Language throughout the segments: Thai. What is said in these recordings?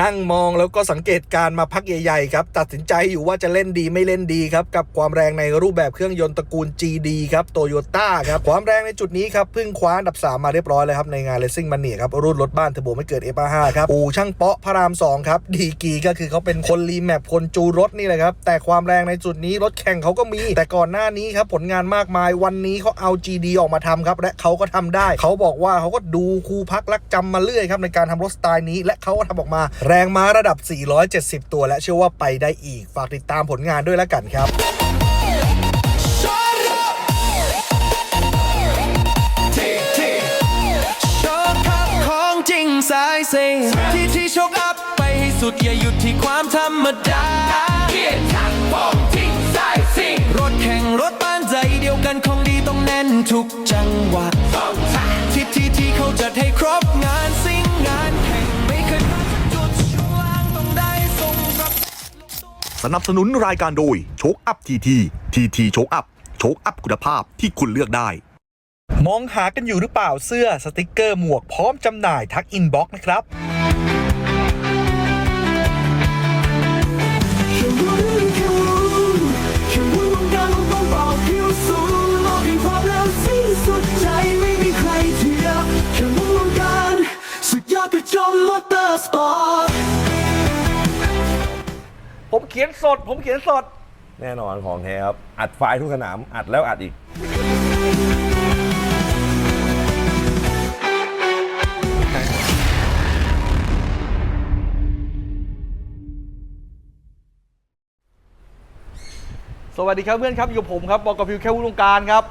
นั่งมองแล้วก็สังเกตการมาพักใหญ่ๆครับ ตัดสินใจอยู่ว่าจะเล่นดีไม่เล่นดีครับกับความแรงในรูปแบบเครื่องยนต์ตระกูล GD ครับโตโยต้าครับความแรงในจุดนี้ครับเพิ่งคว้าอันดับ 3 มาเรียบร้อยแล้วครับในงาน Racing Mania ครับรุ่นรถบ้านเทอร์โบไม่เกิด F5 ครับอู่ช่างเปาะพระราม2ครับดีกีก็คือเขาเป็นคนรีแมปคนจูรถนี่แหละครับแต่ความแรงในจุดนี้รถแข่งเขาก็มี แต่ก่อนหน้านี้ครับผลงานมากมายวันนี้เขาเอา GD ออกมาทำครับและเขาก็ทำได้ เขาบอกว่าเขาก็ดูครูพักรักจำมาเรื่อยครับในการทำรถสไตล์นี้ และเขาก็ทำออกมาแรงม้าระดับ 470 ตัวและเชื่อว่าไปได้อีก ฝากติดตามผลงานด้วยแล้วกันครับโชคอัพของจริงสายเซที่ที่โชคอัพไปให้สุดอย่าหยุดที่ความธรรมดาเกียรทางของจริงสายซิงรถแข่งรถบ้านใจเดียวกันของดีต้องแน่นทุกจังหวะที่ที่ที่เขาจัดให้ครบงาน สนับสนุนรายการโดยโชคอัพทีทีทีทีโชคอัพโชคอัพคุณภาพที่คุณเลือกได้ มองหากันอยู่หรือเปล่าเสื้อสติกเกอร์หมวกพร้อมจำหน่ายทักอินบ็อกซ์นะครับแผิวสูงโลกแห่งความเร็วสิ้นสุดใจไม่มีใครเทียบแค่รู้วงการสุดยอดกระจอมมอเตอร์สปอร์ตผมเขียนสด ผมเขียนสด แน่นอนของแท้ครับ อัดไฟล์ทุกสนาม อัดแล้วอัดอีก สวัสดีครับเพื่อนครับ อยู่กับผมครับบอกกับพิวแค่วุฒิวงการครับ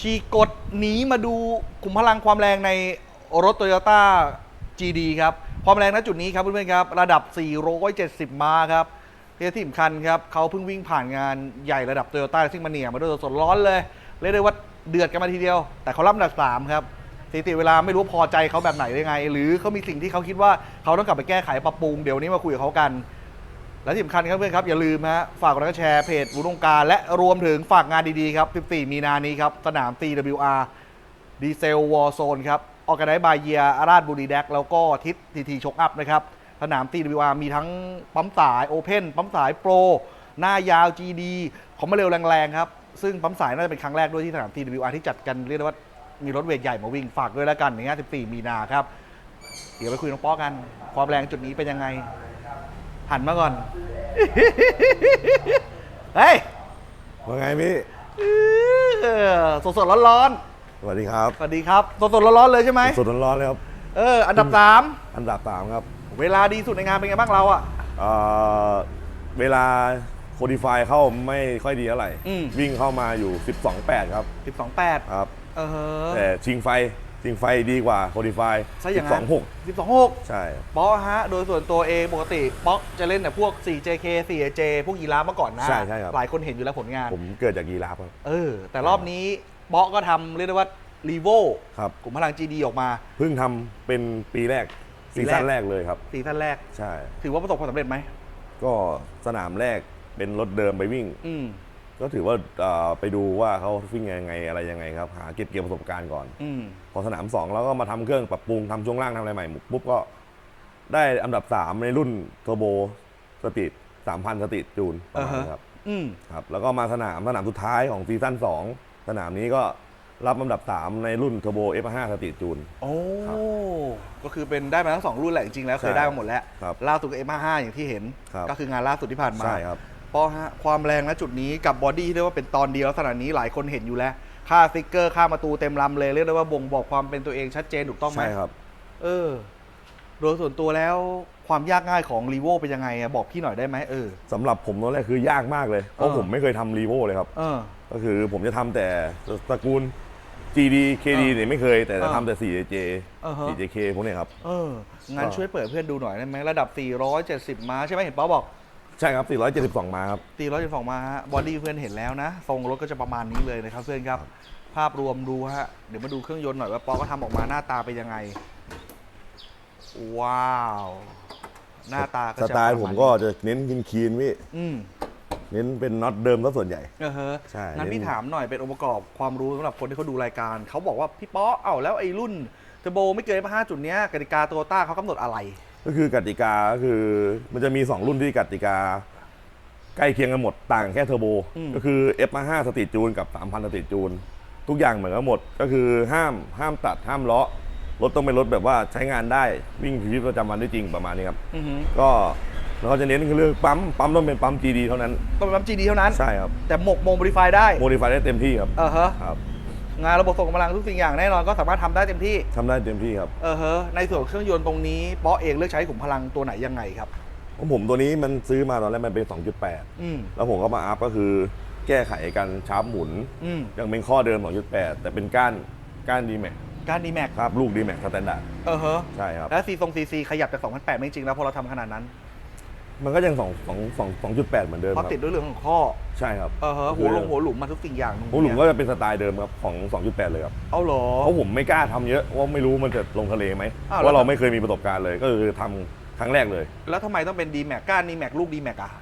ฉีกกดหนีมาดูขุมพลังความแรงในรถโตโยต้า GD ครับ ความแรงณจุดนี้ครับเพื่อนๆครับ ระดับ 470 ม้าครับ ที่สำคัญครับเขาเพิ่งวิ่งผ่านงานใหญ่ระดับโตโยต้าซิ่งมาเนียมาด้วยสดๆร้อนเลยเรียกได้ว่าเดือดกันมาทีเดียว แต่เขารับอันดับ3ครับสถิติเวลาไม่รู้พอใจเขาแบบไหนได้ไง หรือเขามีสิ่งที่เขาคิดว่าเขาต้องกลับไปแก้ไขปรับปรุงเดี๋ยวนี้มาคุยกับเขากัน และที่สำคัญครับเพื่อนครับอย่าลืมฮะฝากกดไลค์แชร์เพจวุฒิวงการและรวมถึงฝากงานดีๆครับ 14 มีนานี้ครับสนาม TWR ดีเซลวอร์โซนครับออกกันได้บายเยียราชบุรีแดกแล้วก็ทิศทีทีชกอัพนะครับ สนาม TWR มีทั้งปั๊มสายโอเพนปั๊มสายโปรหน้ายาว GD ของมาเร็วแรงๆครับ ซึ่งปั๊มสายน่าจะเป็นครั้งแรกด้วยที่สนาม TWR ที่จัดกันเรียกได้ว่ามีรถเวทใหญ่มาวิ่งฝากด้วยแล้วกันในงาน14 มีนาครับ เดี๋ยวไปคุยกับน้องป๊อกกัน ความแรงจุดนี้เป็นยังไง หันมาก่อน เฮ้ยว่าไงพี่สดสดๆร้อนสวัสดีครับ ๆสวัสดีครับ สดสดๆร้อนๆเลยใช่ไหมสดร้อนๆเลยครับ เอออันดับสามอันดับสามครับ เวลาดีสุดในงานเป็นไงบ้างเราอะเอ่อเวลาโคดิฟายเข้าไม่ค่อยดีเท่าไหร่ อืม วิ่งเข้ามาอยู่ 12.8 ครับสิบสองแปดครับ เออแต่ชิงไฟชิงไฟดีกว่าโคดิฟายซะอย่างนั้น12.6สิบสองหกใช่ป๊อกฮะ โดยส่วนตัวเองปกติป๊อกจะเล่นแต่พวก 4JK 4AJ พวกยีราฟมาก่อนนะใช่ใช่ครับ หลายคนเห็นอยู่แล้วผลงาน ผมเกิดจากยีราฟครับ เออ แต่รอบนี้ป๊อกก็ทำเรียกได้ว่ารีโวครับ กลุ่มพลัง GD ออกมา เพิ่งทำเป็นปีแรกปี ซีแรกซั่นแรกเลยครับ ซีซั่นแรก ใช่ ถือว่าประสบความสำเร็จไหม ก็สนามแรกเป็นรถเดิมไปวิ่ง อืมก็ถือว่าเอ่อไปดูว่าเขาวิ่งยังไงอะไรยังไงครับ หาเก็บเกี่ยวประสบการณ์ก่อน อืมพอสนาม2แล้วก็มาทำเครื่องปรับปรุงทำช่วงล่างทำอะไรใหม่ปุ๊บก็ได้อันดับ 3 ในรุ่นเทอร์โบสตรีท3,000สตรีทจูนประมาณนี้ครับ อืม ครับแล้วก็มาสนามสนามสุดท้ายของซีซั่น2สนามนี้ก็ รับอันดับ 3 ในรุ่นเทอร์โบ F5 สตรีทจูน โอ้ ครับก็คือเป็นได้มาทั้งสองรุ่นแหละจริงๆแล้วเคยใช่ได้มาหมดแล้ว ครับล่าสุดก็ M55 อย่างที่เห็น ครับก็คืองานล่าสุดที่ผ่านมาใช่ครับ เพราะฮะความแรงณจุดนี้กับบอดี้ที่เรียกว่าเป็นตอนเดียวลักษณะนี้หลายคนเห็นอยู่แล้ว ค่าสติ๊กเกอร์ค่าประตูเต็มลำเลยเรียกได้ว่าบ่งบอกความเป็นตัวเองชัดเจนถูกต้องไหมใช่ครับ เออ โดยส่วนตัวแล้วความยากง่ายของรีโวเป็นยังไงอะบอกพี่หน่อยได้ไหมเออ สำหรับผมตอนแรกคือยากมากเลย เพเอราะอ ผมไม่เคยทำรีโวเลยครับ เออ ก็คือผมจะทำแต่ตระกูล GD KD เออเนี่ยไม่เคยแต่จะเออทำแต่ 4JJ อ่าฮะ 4JK พวกเนี้ยครับ เอองั้นก็ช่วยเปิดเพื่อนดูหน่อยได้ไหมระดับ 470 ม้าใช่ไหมเห็นป๊อบอก ใช่ครับ 472 มาครับ ตีร้อยสิบสองมาฮะบอดี้เพื่อนเห็นแล้วนะ ทรงรถก็จะประมาณนี้เลยนะครับเพื่อนครับ ภาพรวมดูฮะ เดี๋ยวมาดูเครื่องยนต์หน่อยว่าปอก็ทำออกมาหน้าตาเป็นยังไง ว้าว หน้าตาก็สจะไตล์ประผมณก็จะเน้นคีนๆพี่ อืม เน้นเป็นน็อตเดิมซะส่วนใหญ่ เออฮะใช่งั้นพี่เน้น ถามหน่อยเป็นองค์ประกอบความรู้สำหรับคนที่เขาดูรายการ เขาบอกว่าพี่ป๊อเอ้าแล้วไอ้รุ่นเทอร์โบไม่เกินห้าจุดเนี้ยกติกาโตโยต้าเขากำหนดอะไร ก็คือกติกาก็คือมันจะมี 2 รุ่นที่กติกา ใกล้เคียงกันหมดต่างแค่เทอร์โบ อืม ก็คือ F5 สตรีทจูนกับ 3,000 สตรีทจูน ทุกอย่างเหมือนกันหมด ก็คือห้ามห้ามตัดห้ามเลาะรถต้องเป็นรถแบบว่าใช้งานได้วิ่งชีวิตประจำวันได้จริงประมาณนี้ครับ อือหือ ก็เราจะเน้นคือเรื่องปั๊ม ปั๊มต้องเป็นปั๊ม GD เท่านั้น ต้องเป็นปั๊ม GD เท่านั้น ใช่ครับ แต่หมกโมโมดิฟายได้โมดิฟายได้เต็มที่ครับ เออฮะครับงานระบบส่งกำลังทุกสิ่งอย่างแน่นอนก็สามารถทำได้เต็มที่ ทำได้เต็มที่ครับ เออฮะในส่วนของเครื่องยนต์ตรงนี้ป๊อเองเลือกใช้ขุมพลังตัวไหนยังไงครับ ของผมตัวนี้มันซื้อมาตอนแรกมันเป็น2.8อืมแล้วผมก็มาอัพก็คือแก้ไขกันชาร์ปหมุน อืมยังเป็นข้อเดิม 2.8 แต่เป็นก้านก้านดีแม็กการดีแม็กครับลูกดีแม็กสแตนดาร์ดเออฮะใช่ครับ แล้วซีทรงซีซีขยับจาก2008ไม่จริงแล้วพอเราทำขนาดนั้น มันก็ยัง2 2 2 2.8เหมือนเดิมเพครัราะบติดด้วยเรื่องของข้อใช่ครับเออฮะหัวลงหัวหลุมมาทุกสิ่งอย่างหัวหลุมก็จะเป็นสไตล์เดิมครับของ2.8เลยครับเอาเหรอ เพราะผมไม่กล้าทำเยอะว่าไม่รู้มันจะลงทะเลไหมอ้าวเพราะแล้วเราไม่เคยมีประสบการณ์เลยก็คือทำครั้งแรกเลยแล้วทำไมต้องเป็นดีแม็กก้านดีแม็กลูกดีแม็กอะ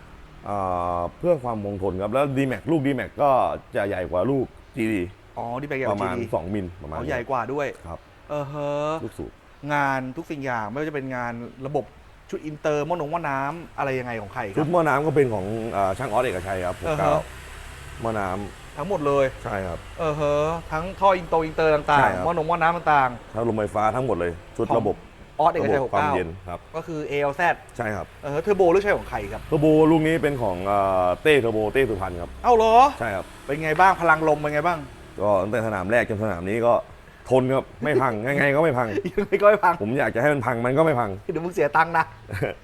อ่าเพื่อความคงทนครับแล้วดีแม็กลูกดีแม็กก็จะใหญ่กว่าลูก GD อ๋อดีแม็กใหญ่ปกระว่า มาณ GD 2มิลประมาณเขานี้ใหญ่กว่าด้วย ครับ เออฮะ ลูกสูบงานทุกสิ่งอย่างไม่ว่าจะเป็นงานระบบ ชุดอินเตอร์หม้อหนงหม้อน้ำอะไรยังไงของใครคชุรัดบ หม้อน้ำก็เป็นของอ่าช่างออสเอกชัยครับผมอ่าฮะเก้าหม้อน้ทั้งหมดเลยำใช่ครับ เออฮะทั้งท่ออินโตอินเตอร์ต่าใช่งครับๆหม้อหนงหม้อน้ำต่างถ้าลมไฟฟ้าทั้งหมดเลยชุดของระบบๆออสเอกชัยระบบความ69เย็นครับ ก็คือ ALZ ใช่ครับเออเทอร์โบเลือกใช้ของใครครับ เทอร์โบลูกนี้เป็นของอ่าเต้เทอร์โบเต้สุพรรณครับ เอ้าเหรอ ใช่ครับ เป็นไงบ้างพลังลมเป็นไงบ้าง ก็ตั้งแต่สนามแรกจนสนามนี้ก็ ทนครับไม่พังยังไงก็ไม่พัง ยังไงก็ไม่พัง ผมอยากจะให้มันพังมันก็ไม่พัง เดี๋ยวมึงเสียตังค์นะ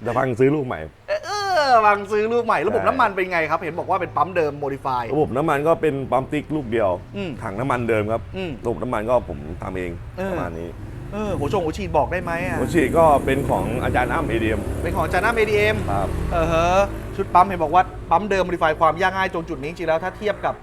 จะพังซื้อลูกใหม่ เออเออวังซื้อลูกใหม่ ระบบใช่น้ำมันเป็นไงครับ เห็นบอกว่าเป็นปั๊มเดิมโมดิฟาย ระบบน้ำมันก็เป็นปั๊มติ๊กลูกเดียวอืมถังน้ำมันเดิมครับอืมระบบน้ำมันก็ผมทำเองเออประมาณนี้เออหัวชงหัวฉีดบอกได้ไหมอะหัวฉีดก็เป็นของอาจารย์อ้ำเอเดียมเป็นของจาน่าเมดีเอ็มครับเออเฮะชุดปั๊มเห็นบอกว่าปั๊มเดิมโมดิฟายความยากง่ายตรงจุดนี้จริงๆแล้วถ้าเทียบกับ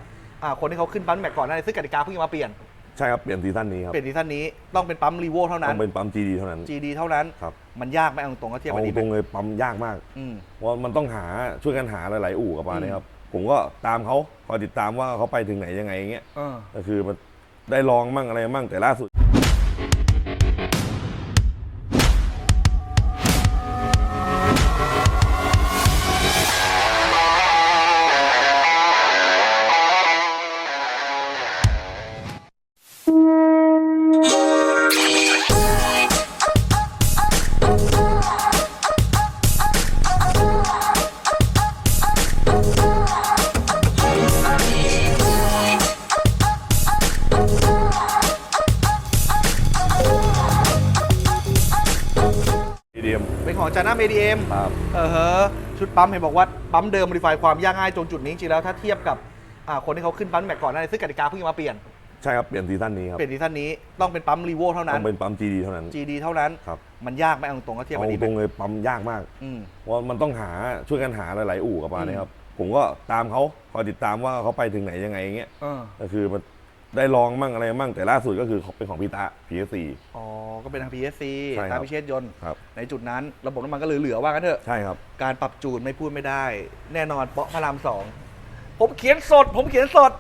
อ่าคนที่เขาขึ้นปั๊มแม็กก่อนหน้านี้ซึ่งกติกาเพิ่งจะมาเปลี่ยน ใช่ครับเปลี่ยนซีซั่นนี้ครับ เปลี่ยนซีซั่นนี้ต้องเป็นปั๊มรีโวเท่านั้ต้น องเป็นปั๊ม GD เท่านั้น GD เท่านั้น ครับ มันยากไหมเอาตรงๆก็เทียบเอากับดีตแม็รงกเลยปั๊มยากมาก อืม เพราะมันต้องหาช่วยกันหาหลาย ๆ อู่กับมาเนี่ยครับ ผมก็ตามเขาคอยติดตามว่าเขาไปถึงไหนยังไงอย่างเงี้ย เออ ก็คือมันได้ลองมั่งอะไรมั่งแต่ล่าสุด จาน่าเมดีเอ็มครับ เออเฮะชุดปั๊มเห็นบอกว่าปั๊มเดิมโมดิฟายความยากง่ายตรงจุดนี้จริงๆแล้วถ้าเทียบกับอ่าคนที่เขาขึ้นปั๊มแม็กก่อนหน้านี้ซึ่งกติกาเพิ่งจะมาเปลี่ยน ใช่ครับ เปลี่ยนซีซั่นนี้ครับ เปลี่ยนซีซั่นนี้ต้องเป็นปั๊มรีโวเท่านั้ต้อนงเป็นปั๊ม GD เท่านั้น GD เท่านั้น ครับ มันยากไหมเอาตรงๆก็เทียบเอากับดีตแม็รกงเลยปั๊มยากมาก อืม เพราะมันต้องหาช่วยกันหาหลาย ๆ อู่กับมาเนี่ยครับ ผมก็ตามเขาคอยติดตามว่าเขาไปถึงไหนยังไงอย่างเงี้ย เออ ก็คือมัน ได้ลองมั่งอะไรมั่งแต่ล่าสุดก็คือเป็นของพีตา PS4 อ๋อ ก็เป็นทาง PSC ใช่ครับ ตามพิเชษยนต์ ครับ ในจุดนั้นระบบน้ำมันก็เหลือๆว่ากันเถอะ ใช่ครับ การปรับจูนไม่พูดไม่ได้ แน่นอนเปาะพระรามสองผมเขียนสด ผมเขียนสด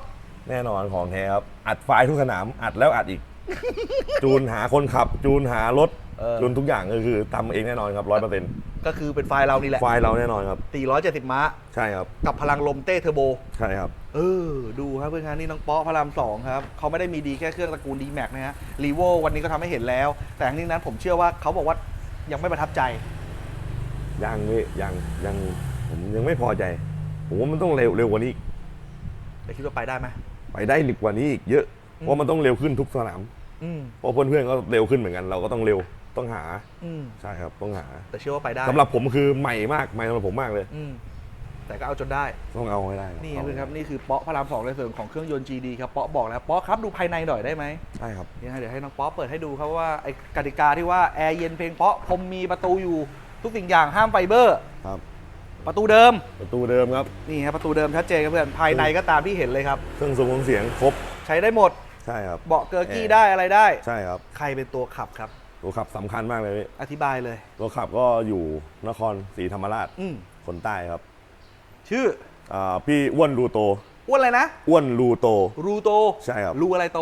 แน่นอนของแท้ครับ อัดไฟล์ทุกสนามอัดแล้วอัดอีก จูนหาคนขับ จูนหารถ เออ จูนทุกอย่างก็คือทำเองแน่นอนครับร้อยเปอร์เซ็นต์ ก็คือเป็นไฟล์เรานี่แหละไฟล์เราแน่นอนครับ 470 ม้า ใช่ครับ กับพลังลมเต้เทอร์โบ ใช่ครับ เออ ดูครับเพื่อนครับนี่น้องเป๊อพระรามสองครับ เขาไม่ได้มีดีแค่เครื่องตระกูลดีแม็กนะฮะรีโววันนี้ก็ทำให้เห็นแล้ว แต่ทั้งนี้นั้นผมเชื่อว่าเขาบอกว่ายังไม่ประทับใจ ยังเว้ยยังยังผมยังไม่พอใจ ผมว่ามันต้องเร็วเร็วกว่านี้อีกแต่คิดว่าไปได้ไหม ไปได้หนึกกว่านี้อีกเยอะ เพราะมันต้องเร็วขึ้นทุกสนาม อืม เพราะเพื่อนๆก็เร็วขึ้นเหมือนกัน เราก็ต้องเร็ว ต้องหาอืมใช่ครับต้องหาแต่เชื่อว่าไปได้สำหรับผมคือใหม่มากใหม่สำหรับผมมากเลย อืมแต่ก็เอาจนได้ ต้องเอาให้ได้นี่เอาคือครับนี่คือเปาะพระรามสองในส่วนของเครื่องยนต์ GD ครับเปาะบอกแล้วเปาะครับดูภายในหน่อยได้ไหมใช่ครับนี่ฮะเดี๋ยวให้น้องเปาะเปิดให้ดูครับว่าไอ้กติกาที่ว่าแอร์เย็นเพลงเปาะผมมีประตูอยู่ทุกสิ่งอย่างห้ามไฟเบอร์ครับ ประตูเดิมประตูเดิมครับนี่ครับประตูเดิมชัดเจนครับเพื่อนภายในก็ตามที่เห็นเลยครับเครื่องสูงของเสียงครบใช้ได้หมดใช่ครับเบาะเกอร์กี้ได้อะไรได้ ใช่ครับ ใครเป็นตัวขับครับ ตัวขับสำคัญมากเลยพี่อธิบายเลย ตัวขับก็อยู่นครศรีธรรมราชอืม คนใต้ครับชื่ออ่าพี่อ้วนรูโตอ้วนอะไรนะอ้วนรูโต รูโตใช่ครับ รูอะไรโต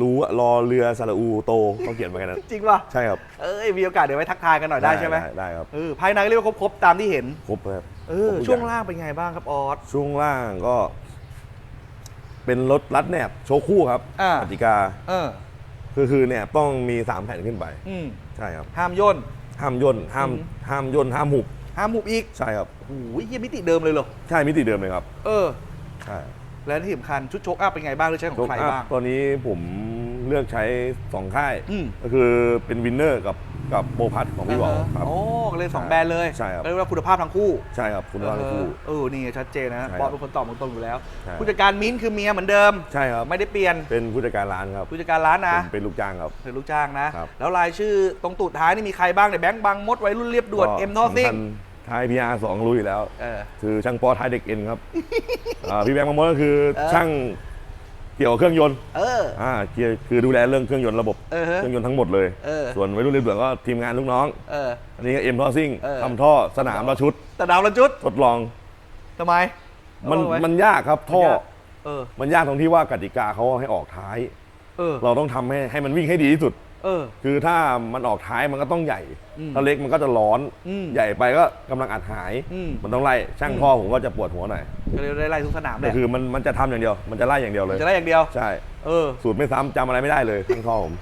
รู้ว่ารอเรือสระอูโตเขาเขียนมาแค่นั้น จริงป่ะใช่ครับเอ้ยมีโอกาสเดี๋ยวไว้ทักทายกันหน่อยได้ใช่ไหมได้ครับเออภายในก็เรียกว่าครบๆตามที่เห็นครบครับเออครบทุกช่วงอย่ล่างเป็นไงบ้างครับออส ช่วงล่างก็ เป็นรถรัดแหนบโชว์คู่ครับอ่ากติกา เออ คือคือเนี่ยต้องมีสามแผ่นขึ้นไปอืมใช่ครับห้ามย่น ห้ามย่นห้ามอืม ห้ามย่นห้ามหุบห้ามหมุบอีกใช่ครับโอ้ยเยี่ยมิติเดิมเลยเหรอใช่มิติเดิมเลยครับเออ ใช่และที่สำคัญชุดโชคอัพเป็นไงบ้างหรือใช้ของโชคใครอัพบ้าง ตัวนี้ผมเลือกใช้สองค่าย อืม ก็คือเป็นวินเนอร์กับ กับโบพัทของพี่บอลครับ โอ้ก็เลยสองแบรนด์เลยใช่ครับ เรียกว่าคุณภาพทั้งคู่ ใช่ครับคุณภาพทั้งคู่ เออ นี่ชัดเจนนะใช่ครับบอสเป็นคนตอบตรงๆอยู่แล้วใช่ผู้จัดการมิ้นท์คือเมียเหมือนเดิม ใช่ครับ ไม่ได้เปลี่ยน เป็นผู้จัดการร้านครับ ผู้จัดการร้านนะผมเป็นลูกจ้างครับ เป็นลูกจ้างนะครับแล้วรายชื่อตรงตูดท้ายนี่มีใครบ้างในยแบงค์บางมดไว้รุ่นเรียบด่วนก็เอ็มทอซิ่งสำคัญท้ายพีอาร์สองรู้อยู่แล้วเออคือช่างปอท้ายเด็กเอ็นครับอ่าพี่แบงค์มามดก็คือเออช่างเกี่ยวกับเครื่องยนต์เออ อ่าเกี่ยวคือดูแลเรื่องเครื่องยนต์ระบบเออฮะเครื่องยนต์ทั้งหมดเลย เออ ส่วนวัยรุ่นเรียบด่วนก็ทีมงานลูกน้อง เออ อันนี้ก็เอ็มท่อซิ่งเออ ทำท่อสนามละชุด แต่ดาวละจุดทดลองทำไมมันเอาไว้มันยากครับท่อมันยากเออ มันยากตรงที่ว่ากติกาเขาให้ออกท้าย เออ เราต้องทำให้ให้มันวิ่งให้ดีที่สุด เออ คือถ้ามันออกท้ายมันก็ต้องใหญ่ อืมถ้าเล็กมันก็จะร้อน อืมใหญ่ไปก็กำลังอัดหาย อืม มันต้องไล่ ช่างท่อผมก็จะปวดหัวหน่อยก็เลยได้ไล่ทุกสนามแหแต่ละคือมันมันจะทำอย่างเดียว มันจะไล่อย่างเดียวเลย จะได้อย่างเดียว ใช่ เออสูตรไม่ซ้ำจำอะไรไม่ได้เลยช่างท่อผม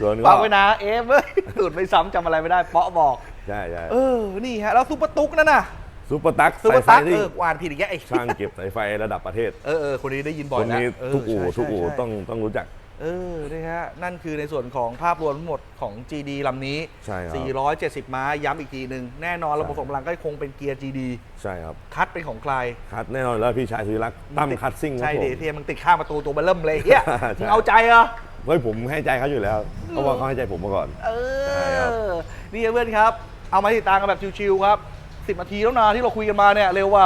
ส่วนก็ฟังไว้นะเอฟเว้ยสูตรไม่ซ้ำจำอะไรไม่ได้เปาะบอก ใช่ใช่เออ นี่ฮะ แล้วซุปเปอร์ตุ๊กนั่นน่ะซุปเปอร์ตั๊กซุปเปอร์สาตั๊ยกไฟที่เออวานผิดอีกแล้วไอ้ช่างเก็บสายไฟระดับประเทศ เออเออคนนี้ได้ยินบ่อคยนแล้วนี้เออทุกอู่ใช่ทุกอู่ใช่ต้องต้องรู้จัก เออนี่ฮะนั่นคือในส่วนของภาพรวมทั้งหมดของ GD ลำนี้ ใช่ครับ 470 ม้าย้ำอีกทีหนึ่งแน่นอนระบบใช่ส่งพลังก็คงเป็นเกียร์ GD ใช่ครับ คัดเป็นของใครคัดแน่นอนแล้วพี่ชายสุริรักษ์ตั้มคัดซิ่งครัใช่บผเดมเทียมึงติดข้างประตูตัวเบลเริ่มเลยเฮียใช่ มึงเอาใจเหรอ เฮ้ยผมให้ใจเขาอยู่แล้วเพราะว่าเขาให้ใจผมมาก่อน เอใช่ครับ อ นี่เพื่อนครับ เอามาติดตามกันแบบชิวๆครับ 10นาทีแล้วนะที่เราคุยกันมาเนี่ย เร็วว่า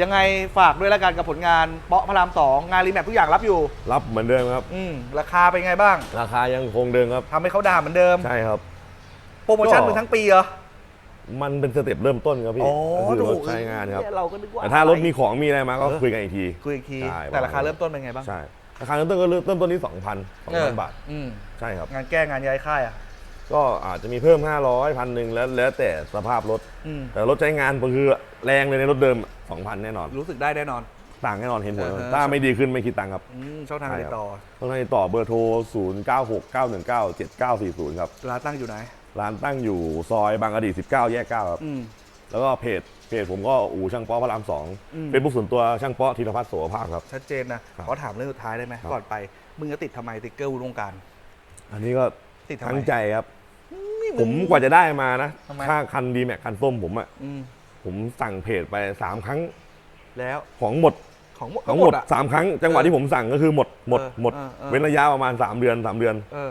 ยังไงฝากด้วยแล้วกันกับผลงานเปาะพระรามสองงานรีแมปทุกอย่างรับอยู่รับเหมือนเดิมครับ อืมราคาเป็นไงบ้างราคายังคงเดิมครับ ทำให้เขาด่าเหมือนเดิม ใช่ครับ โปรโมชั่นก็มึงทั้งปีเหรอ มันเป็นสเต็ปเริ่มต้นครับพี่อ๋อก็คือรถถูกใช้งานครับเยเราก็นึกว่าแต่ถ้ารถมีอะไของมีอะไรมาก็เออคุยกันอีกทีคุยอีกที ใช่แต่ราคาประมาณเริ่มต้นเป็นไงบ้างใช่ราคาเริ่มต้นก็เริ่มต้นที่2,000เออ2,000บาทอืมใช่ครับ งานแก้งานย้ายค่ายอะ ก็อาจจะมีเพิ่ม 500พันหนึ่งแล้วแล้วแต่สภาพรถ อืม แต่รถใช้งานก็คือแรงเลยในรถเดิม 2,000 แน่นอน รู้สึกได้แน่นอน ต่างแน่นอนเห็นผล เออ ถ้าไม่ดีขึ้นไม่คิดตังค์ครับ อืมช่องทางใช่ติดครับต่อต้องให้ต่อเบอร์โทร 0 9 6 9 1 9 7 9 4 0 ครับ ร้านตั้งอยู่ไหน ร้านตั้งอยู่ซอยบางกะดี 19 แยก 9 ครับ อืม แล้วก็เพจ เพจผมก็อู่ช่างป๊อพระรามสองอืม เป็นผู้ส่วนตัวช่างป๊อธีรพัฒน์โสภาพครับ ชัดเจนนะ ครับขอถามเรื่องสุดท้ายได้ไหมครับ ก่อนไป มึงจะติดทำไมติ๊กเกอร์วงการ อันนี้ก็ติดทำไม ทั้งใจครับ นี่ผมกว่าจะได้มานะ ทำไม ค่าคันดีแม็กคันส้มผมอะอืม ผมสั่งเพจไป3ครั้งแล้วของหมดของหมดของหมดอะสามครั้ง จังหวะเออที่ผมสั่งก็คือหมดหมดเออหมด เออเออ เว้นระยะประมาณ3เดือน3เดือนเออ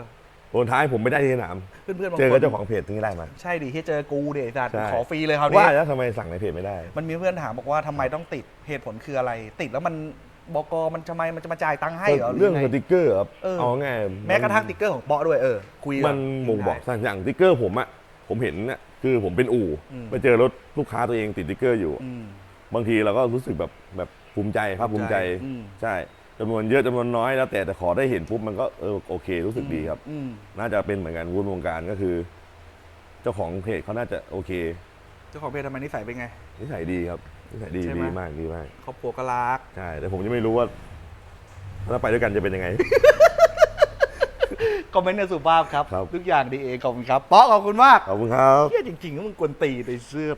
โดนท้ายผมไม่ได้ที่สนามเพื่อนๆบางเจอคกับนเจ้าของเพจถึงได้มา ใช่ดิที่เจอกูเดชสัตว์ใช่ ขอฟรีเลยคราวนี้ว่าแล้วทำไมสั่งในเพจไม่ได้ มันมีเพื่อนถามบอกว่าทำไมต้องติดเหตุผลคืออะไร ติดแล้วมันบกมันทำไมมันจะมาจ่ายตังค์ให้เหรอหเรื่องยัสไติกเกอร์ครับเออ เอาง่ายแม้กระทั่งติ๊กเกอร์ของเปาะด้วยเออคุยกัมันบ่งบอกสั่งอย่างสติกเกอร์ผมอะ ผมเห็นน่ะคือผมเป็นอู่อืม ไปเจอรถลูกค้าตัวเองติดสติกเกอร์อยู่ อืม บางทีเราก็รู้สึกแบบแบบภูมิใจภาคภูมิใจ อืม ใช่จำนวนเยอะจำนวนน้อยแล้วแต่แต่ขอได้เห็นปุ๊บมันก็เออโอเค รู้สึกดีครับ อืมน่าจะเป็นเหมือนกันวุ้นวงการก็คือ เจ้าของเพจเขาน่าจะโอเคเจ้าของเพจทำไมนิสัยเป็นไง นิสัยดีครับนิสัยดีใช่ไหม ดีมากดีมากครอบครัวก็รัก ใช่แต่ผมยังไม่รู้ว่าถ้าไปด้วยกันจะเป็นยังไง คอมเมนต์ในสุภาพครับ ครับ ทุกอย่างดีเองขอบคุณครับเปาะขอบคุณมาก ขอบคุณครับเฮียจริงๆก็มึงกวนตีในเสื้อ